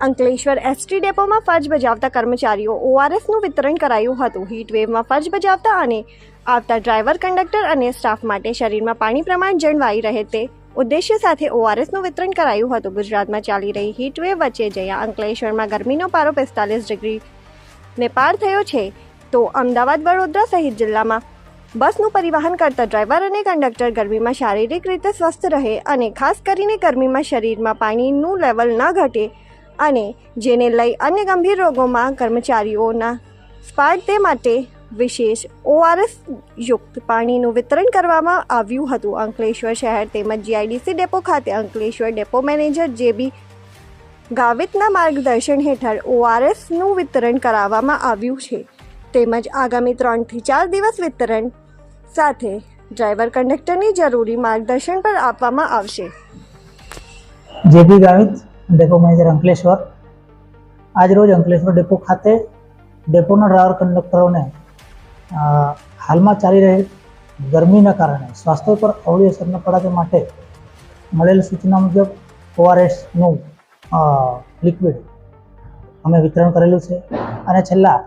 Ankleshwar ST ડેપોમાં ફરજ બજાવતા કર્મચારીઓ ઓઆરએસનું વિતરણ કરાયું હતું. હીટવેવમાં ફરજ બજાવતા અને આવતા ડ્રાઈવર કંડક્ટર અને સ્ટાફ માટે શરીરમાં પાણી પ્રમાણ જળવાઈ રહે તે ઉદ્દેશ્ય સાથે ઓઆરએસનું વિતરણ કરાયું હતું. ગુજરાતમાં ચાલી રહી હીટવેવ વચ્ચે જયા અંકલેશ્વરમાં ગરમીનો પારો પિસ્તાલીસ ડિગ્રી ને પાર થયો છે. તો અમદાવાદ, વડોદરા સહિત જિલ્લામાં બસનું પરિવહન કરતા ડ્રાઈવર અને કંડક્ટર ગરમીમાં શારીરિક રીતે સ્વસ્થ રહે અને ખાસ કરીને ગરમીમાં શરીરમાં પાણીનું લેવલ ન ઘટે અને જેને લઈ અન્ય ગંભીર રોગોમાં કર્મચારીઓના સ્પાટ તે માટે વિશેષ ઓઆરએસ યુક્ત પાણીનું વિતરણ કરવામાં આવ્યું હતું. અંકલેશ્વર શહેર તેમજ જીઆઈડીસી ડેપો ખાતે અંકલેશ્વર ડેપો મેનેજર જેબી ગાવિતના માર્ગદર્શન હેઠળ ઓઆરએસનું વિતરણ કરાવવામાં આવ્યું છે. તેમજ આગામી ત્રણથી ચાર દિવસ વિતરણ સાથે ડ્રાઈવર કંડક્ટરની જરૂરી માર્ગદર્શન પણ આપવામાં આવશે. JB Gavit? Depot manager Ankleshwar. આજરોજ અંકલેશ્વર ડેપો ખાતે ડેપોના ડ્રાઈવર કંડક્ટરોને હાલમાં ચાલી રહેલ ગરમીના કારણે સ્વાસ્થ્ય પર અવળી અસર ન પડાતે માટે મળેલ સૂચના મુજબ ઓઆરએસનું લિક્વિડ અમે વિતરણ કરેલું છે. અને છેલ્લા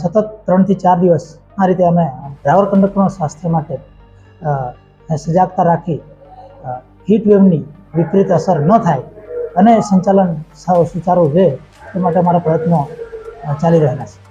સતત ત્રણથી ચાર દિવસ આ રીતે અમે ડ્રાઈવર કંડક્ટરના સ્વાસ્થ્ય માટે સજાગતા રાખી હીટ વેવની વિપરીત અસર ન થાય અને સંચાલન સુચારું રહે તે માટે અમારા પ્રયત્નો ચાલી રહેલા છે.